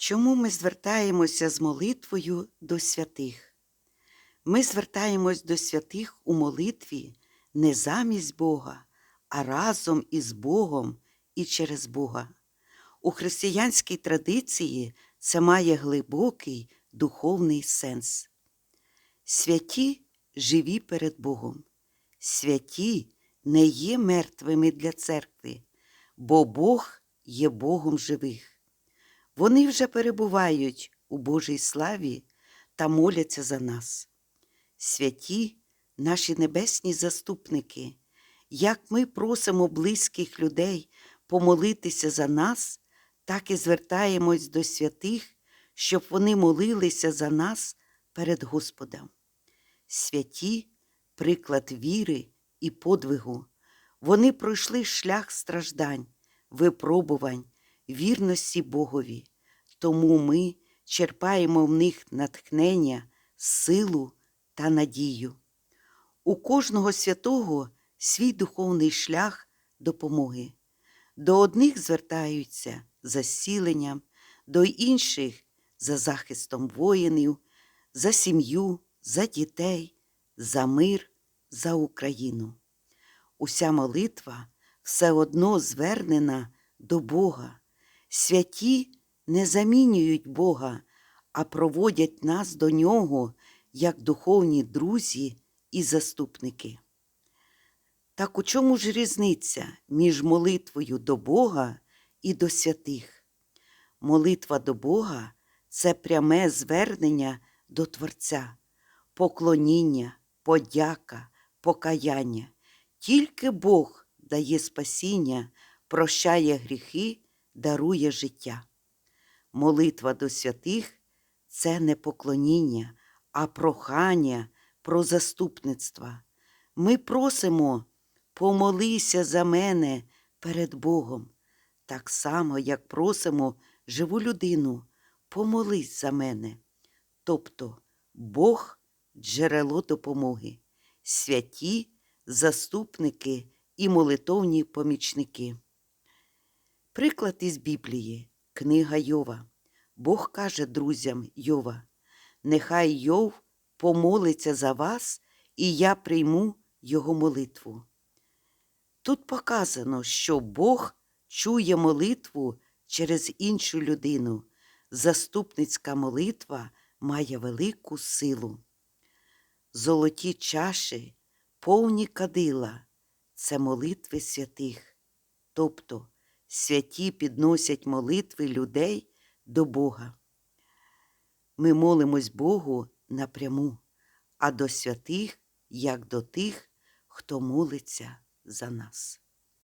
Чому ми звертаємося з молитвою до святих? Ми звертаємось до святих у молитві не замість Бога, а разом із Богом і через Бога. У християнській традиції це має глибокий духовний сенс. Святі живі перед Богом. Святі не є мертвими для церкви, бо Бог є Богом живих. Вони вже перебувають у Божій славі та моляться за нас. Святі наші небесні заступники, як ми просимо близьких людей помолитися за нас, так і звертаємось до святих, щоб вони молилися за нас перед Господом. Святі приклад віри і подвигу. Вони пройшли шлях страждань, випробувань, вірності Богові. Тому ми черпаємо в них натхнення, силу та надію. У кожного святого свій духовний шлях допомоги. До одних звертаються за зціленням, до інших за захистом воїнів, за сім'ю, за дітей, за мир, за Україну. Уся молитва все одно звернена до Бога. Святі не замінюють Бога, а проводять нас до Нього як духовні друзі і заступники. Так у чому ж різниця між молитвою до Бога і до святих? Молитва до Бога це пряме звернення до Творця, поклоніння, подяка, покаяння. Тільки Бог дає спасіння, прощає гріхи, дарує життя. Молитва до святих це не поклоніння, а прохання про заступництво. Ми просимо помолися за мене перед Богом, так само, як просимо живу людину, помолись за мене. Тобто Бог джерело допомоги, святі заступники і молитовні помічники. Приклад із Біблії, книга Йова. Бог каже друзям Йова: Нехай Йов помолиться за вас, і я прийму його молитву. Тут показано, що Бог чує молитву через іншу людину. Заступницька молитва має велику силу. Золоті чаші, повні кадила це молитви святих. Тобто святі підносять молитви людей до Бога. Ми молимось Богу напряму, а до святих, як до тих, хто молиться за нас.